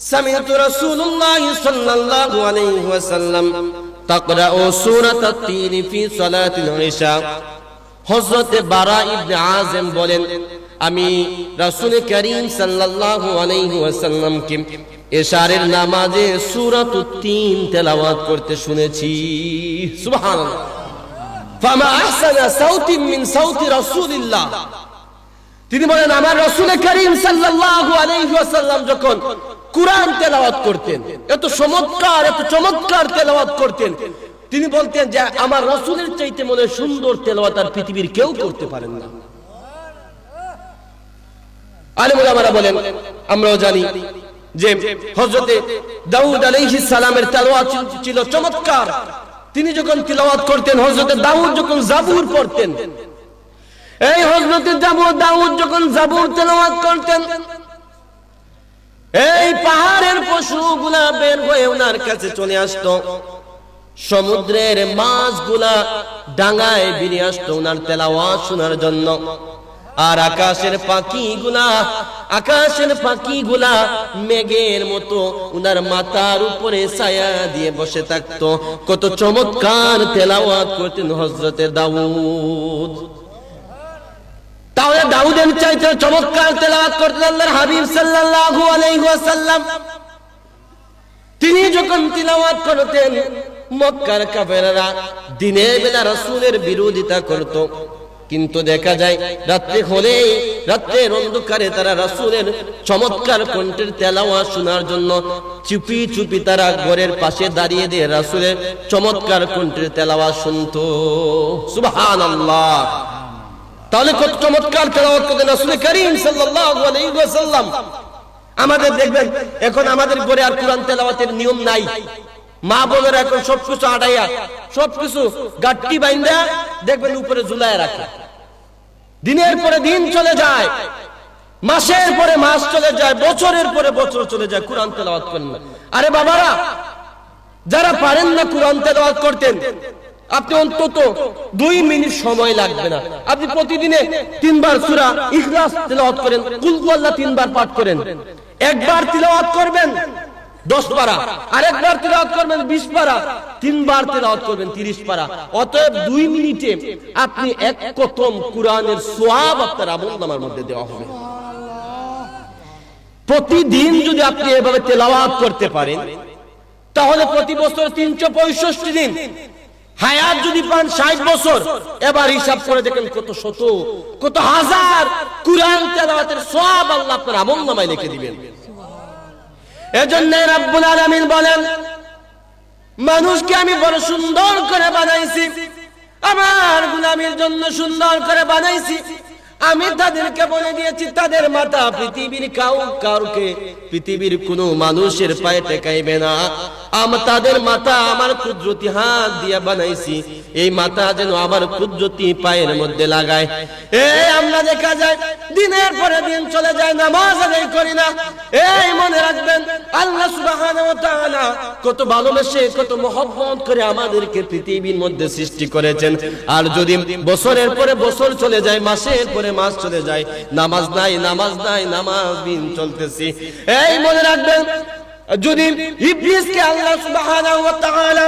سمعت رسول الله صلى الله عليه وسلم تقرأ سورة التين في صلاة العشاء হযরতে বারা ইবনে আযম বলেন আমি রাসূল করিম সাল্লাল্লাহু আলাইহি ওয়াসাল্লামকে এশারের নামাজে সূরাতুত তিন তেলাওয়াত করতে শুনেছি সুবহানাল্লাহ ফামা আহসানা সাউতিন মিন সাউতি রাসূলিল্লাহ তিনি বলেন আমার রসুল করিম সাল্লাল্লাহু আলাইহি ওয়াসাল্লাম যখন কুরআন তেলাওয়াত করতেন। এত চমৎকার এত চমৎকার তেলাওয়াত করতেন। তিনি বলতেন যে, আমার রসুলের চাইতে মনে সুন্দর তেলাওয়াত আর পৃথিবীর কেউ করতে পারেন না। আমরা বলেন, আমরাও জানি যে হযরতে দাউদ সালামের তেলাওয়াত ছিল চমৎকার। তিনি যখন তেলাওয়াত করতেন, হযরতে দাউদ যখন জাবুর পড়তেন, এই হজরতে দাউদ যখন জাবুর তেলাওয়াত করতেন এই পাহাড়ের পশুগুলা বের হয়ে ওনার কাছে চলে আসতো। সমুদ্রের মাছগুলা ডাঙায় বেরিয়ে আসতো ওনার তেলাওয়াত শোনার জন্য। আর আকাশের পাখিগুলা আকাশের পাখিগুলা মেঘের মতো উনার মাথার উপরে ছায়া দিয়ে বসে থাকতো। কত চমৎকার তেলাওয়াত করতেন হজরতে দাউদ। তাহলে দাউদের চাইতে চমৎকার তেলাওয়াত করতেন আল্লাহর হাবিব সাল্লাল্লাহু আলাইহি ওয়াসাল্লাম। তিনি যখন তিলাওয়াত করতেন, মক্কার কাফেররা দিনের বেলা রাসূলের বিরোধিতা করত। কিন্তু দেখা যায়, রাত্রে হলেই রাত্রের অন্ধকারে তারা রাসূলের চমৎকার কণ্ঠের তেলাওয়াত শোনার জন্য চুপি চুপি তারা ঘরের পাশে দাঁড়িয়ে দিয়ে রাসূলের চমৎকার কণ্ঠের তেলাওয়াত শুনতো। সুবহানাল্লাহ। তাহলে কত চমৎকার তেলাওয়াত করতেন রাসূল করিম সাল্লাল্লাহু আলাইহি ওয়াসাল্লাম। আমাদের দেখবেন, এখন আমাদের ঘরে আর কোরআন তেলাওয়াতের নিয়ম নাই। মা বোনেরা এখন সবকিছু আড়াইয়া সবকিছু গাট্টি বাইন্দা, দেখবেন উপরে ঝুলায় রাখে। দিনের পরে দিন চলে যায়, মাসের পরে মাস চলে যায়, বছরের পরে বছর চলে যায়, কোরআন তেলাওয়াত করেন না। আরে বাবারা, যারা পারেন না কোরআন তেলাওয়াত করতেন আপনি অন্তত দুই মিনিট সময় লাগবে না। আপনি প্রতিদিনে তিনবার সূরা ইখলাস তেলাওয়াত করেন, কুল আল্লাহ তিনবার পাঠ করেন। একবার তেলাওয়াত করবেন, দশ পারা। আরেকবার তেলাওয়াত করবেন, বিশ পারা। তিনবার তেলাওয়াত করবেন, তিরিশ পারা। অতএব দুই মিনিটে আপনি এক কতম কোরআনের সোয়াব আপনার আমল মধ্যে দেওয়া হবে। প্রতিদিন যদি আপনি এভাবে তেলাওয়াত করতে পারেন, তাহলে প্রতি বছর তিনশো পঁয়ষট্টি দিন হায়াত যদি পান ষাট বছর, এবার হিসাব করে দেখেন কত শত, কত হাজার কুরআন তেলাওয়াতের সব আল্লাহ আপনার আমল নামায় লিখে দিবেন। এজন্য রাব্বুল আলামিন বলেন, মানুষকে আমি বড় সুন্দর করে বানাইছি, আমার গুলামের জন্য সুন্দর করে বানাইছি আমি তাদেরকে বলে দিয়েছি, তাদের মাথা পৃথিবীর কাউ কাউকে, পৃথিবীর কোনো মানুষের পায়ে টেকাইবে না। আম তাদের মাথা আমার কুদরতি হাত দিয়ে বানাইছি, এই মাথা যেন আমার কুদরতি পায়ের মধ্যে লাগায়। এই আমরা দেখা যায়, দিনের পরে দিন চলে যায়, নামাজ আদায় করি না। এই মনে রাখবেন, আল্লাহ সুবহানাহু ওয়া তাআলা কত ভালোবেসে, কত মহব্বত করে আমাদেরকে পৃথিবীর মধ্যে সৃষ্টি করেছেন। আর যদি বছরের পরে বছর চলে যায়, মাসের পরে মাস চলে যায়। নামাজ নাই নামাজ নাই, নামাজ দিন চলতেছি। এই মনে রাখবেন, যদি ইবলিসকে আল্লাহ সুবহানাহু ওয়া তাআলা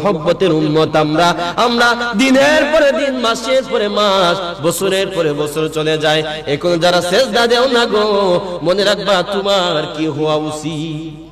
মহব্বতের উন্মত আমরা। আমরা দিনের পরে দিন, মাসের পরে মাস, বছরের পরে বছর চলে যায়। এখন যারা শেষ দেও না গো, মনে রাখবা তোমার কি হওয়া উচিত?